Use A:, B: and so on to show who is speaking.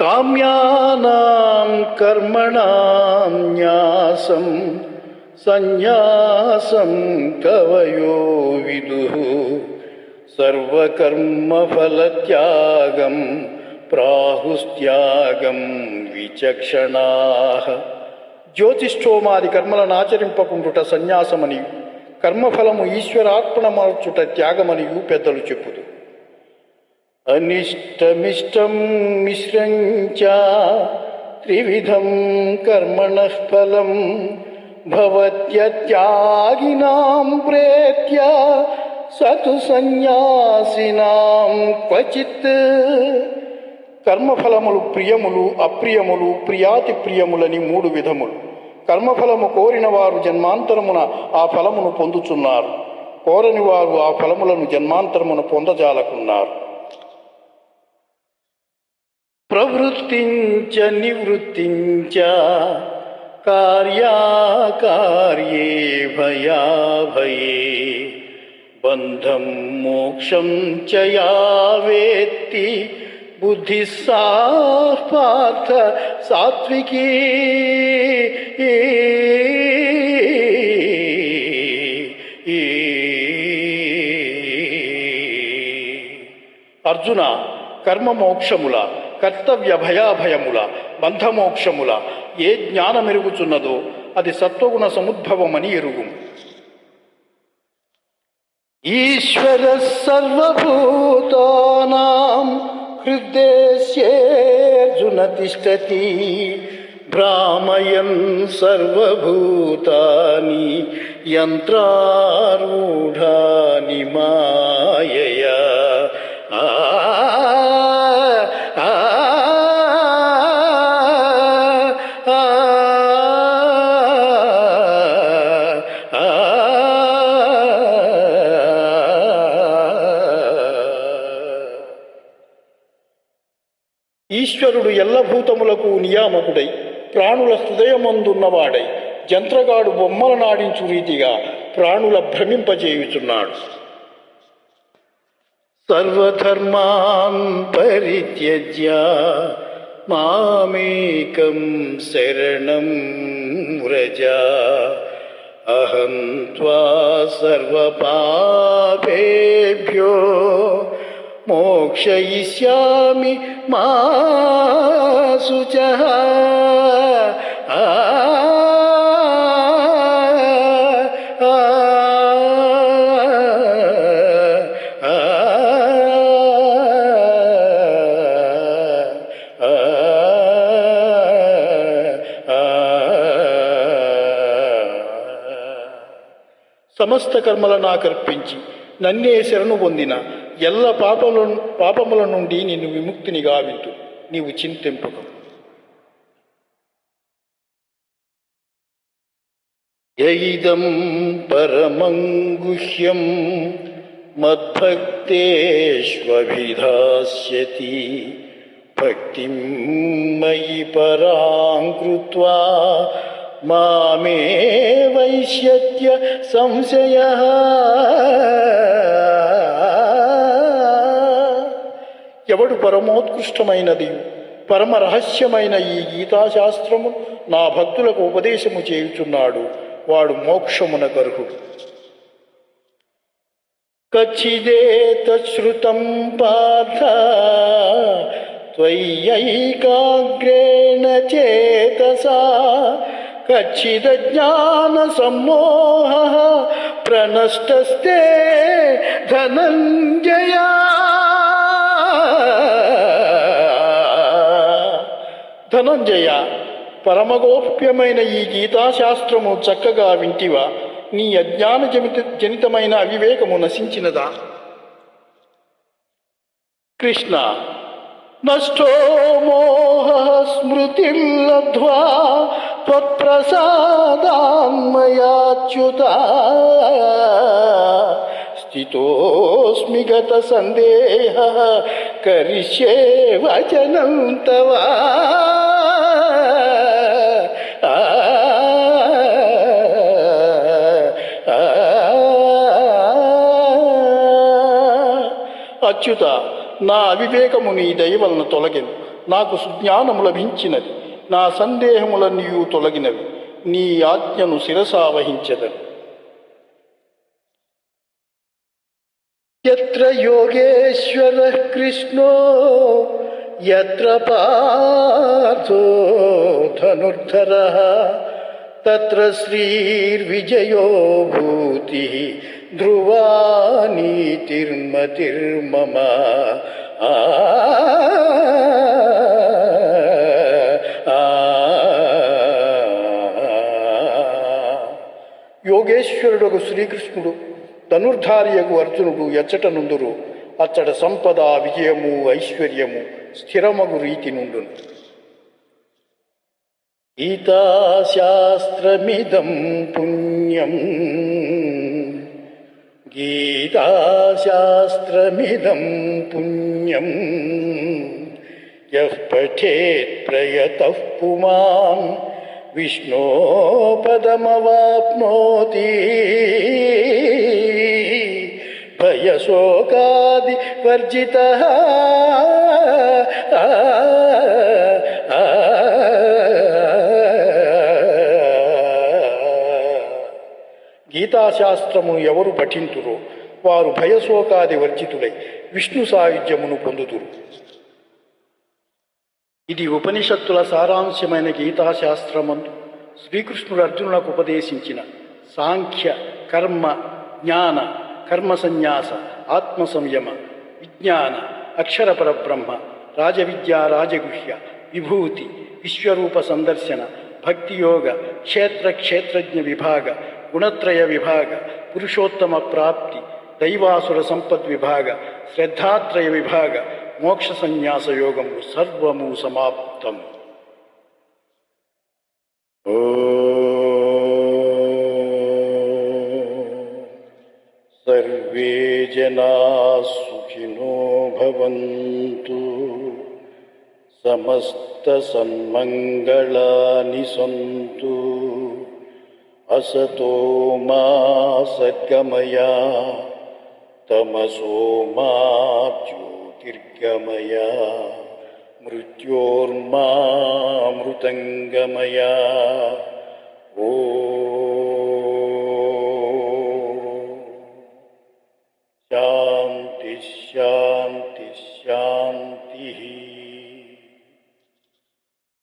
A: కామ్యానాం కర్మణాం న్యాసం సన్యాసం కవయో విదు. సర్వకర్మఫలత్యాగం ప్రాహుస్త్యాగం విచక్షణా. జ్యోతిష్ఠోమాది కర్మలను ఆచరింపకుండుట సన్యాసమని కర్మఫలము ఈశ్వరార్పణమర్చుట త్యాగమనియు పెద్దలు చెప్పుదు. అనిష్టమిష్టం మిశ్రంచ త్రివిధం కర్మణ ఫలం భవత్యత్యాగినాం ప్రేత్య సతు సన్యాసినాం క్వచిత్. కర్మఫలములు ప్రియములు అప్రియములు ప్రియాతి ప్రియములని మూడు విధములు. కర్మఫలము కోరిన వారు జన్మాంతరమున ఆ ఫలమును పొందుచున్నారు. కోరని వారు ఆ ఫలములను జన్మాంతరమున పొందజాలకున్నారు. प्रवृत्तिञ्च, निवृत्तिञ्च, कार्याकार्ये भयाभये। बन्धं मोक्षं मोक्षम या वेत्ति बुद्धिः पार्थ सात्विकी। अर्जुन, कर्म मोक्षमुला। కర్తవ్య భయాభయముల బంధమోక్షముల ఏ జ్ఞానమెరుగుచున్నదో అది సత్వగుణ సముద్భవమని ఎరుగు ఈశ్వర సర్వభూతానాం హృదయస్యేర్జున తిష్టతి భ్రామయన్ సర్వభూతాని యంత్రారూఢాని మాయయా. ఈశ్వరుడు ఎల్లభూతములకు నియామకుడై ప్రాణుల హృదయమందున్నవాడై జంత్రగాడు బొమ్మల నాడించు రీతిగా ప్రాణుల భ్రమింపజేయుచున్నాడు. సర్వధర్మాన్ పరిత్యజ్య మామేకం శరణం వ్రజ. అహం త్వా సర్వపాపేభ్యో మోక్షయిష్యామి మా సమస్త కర్మలను ఆకర్పించి నన్నే శరణు పొందిన ఎల్ల పాపముల పాపముల నుండి నిన్ను విముక్తిని గావింతు నీవు చింతింపకు. యైదం పరమంగుహ్యం మద్భక్తేష్వభిధాస్యతి. భక్తి మయి పరాం కృత్వా మామే వైశ్యత్య సంశయ. ఎవడు పరమోత్కృష్టమైనది. పరమ రహస్యమైన ఈ గీతాశాస్త్రము నా భక్తులకు ఉపదేశము చేయుచున్నాడు. వాడు మోక్షమున గర్హుడు. కచ్చిదేతశ్రుతం పార్థ త్వయ్యైకాగ్రేణ చేతసా కచ్చిద జ్ఞాన సమ్మోహ ప్రనష్టస్తే ధనంజయ. ధనంజయ పరమగోప్యమైన ఈ గీతాశాస్త్రము చక్కగా వింటివా? నీ అజ్ఞాన జనిత జనితమైన అవివేకము నశించినదా? కృష్ణ నష్టో మోహ స్మృతిర్లబ్ధ్వా త్వత్ప్రసాదాన్మయాచ్యుత స్థితో గత సందేహ కరిష్యే వచనం తవా. ఆ, అచ్యుత నా అవివేకము నీ దయవలన తొలగిను. నాకు సుజ్ఞానము లభించినది. నా సందేహములన్నీ తొలగినవి. నీ ఆజ్ఞను శిరసావహించదని.
B: यत्र योगेश्वरः कृष्णो यत्र पार्थो धनुर्धरः तत्र श्रीर्विजयो भूतिः ध्रुवा नीतिर्मतिर्मम आ
A: ಯೋಗೇಶ್ವರುಡಗು ಶ್ರೀಕೃಷ್ಣುಡು ధనుర్ధారియగు అర్జునుడు ఎచ్చటనుందురు. అచ్చట సంపద విజయము ఐశ్వర్యము స్థిరమగు రీతి నుండును.
B: గీతాశాస్త్రమిదం పుణ్యం. గీతాశాస్త్రమిదం పుణ్యం. యః పఠేత్ పుమాన్ విష్ణోపదమవాప్నోతి శోకాది వర్జిత.
A: గీతాశాస్త్రము ఎవరు పఠింతురో వారు భయశోకాది వర్జితులై విష్ణు సాయుధ్యమును పొందుతురు. ఇది ఉపనిషత్తుల సారాంశమైన గీతాశాస్త్రమందు శ్రీకృష్ణుడు అర్జునులకు ఉపదేశించిన సాంఖ్య కర్మ జ్ఞాన ಕರ್ಮ ಸಂನ್ಯಾಸ ಆತ್ಮ ಸಂಯಮ ವಿಜ್ಞಾನ ಅಕ್ಷರ ಪರಬ್ರಹ್ಮ ರಾಜವಿದ್ಯಾ, ರಾಜಗುಹ್ಯ, ವಿಭೂತಿ, ವಿಶ್ವರೂಪ ಸಂದರ್ಶನ, ಭಕ್ತಿಯೋಗ, ಕ್ಷೇತ್ರ ಕ್ಷೇತ್ರಜ್ಞ ವಿಭಾಗ, ಗುಣತ್ರಯ ವಿಭಾಗ, ಪುರುಷೋತ್ತಮ ಪ್ರಾಪ್ತಿ, ದೈವಾಸುರ ಸಂಪತ್ ವಿಭಾಗ, ಶ್ರದ್ಧಾತ್ರಯ ವಿಭಾಗ, ಮೋಕ್ಷ ಸಂನ್ಯಾಸ ಯೋಗವು
B: ಸರ್ವಮೂ ಸಮಾಪ್ತಂ. सुखिनो भवन्तु। समस्तसन्मङ्गलानि सन्तु असतो सद्गमया। तमसो मा ज्योतिर्गमया। मृत्योर्मा मृतङ्गमया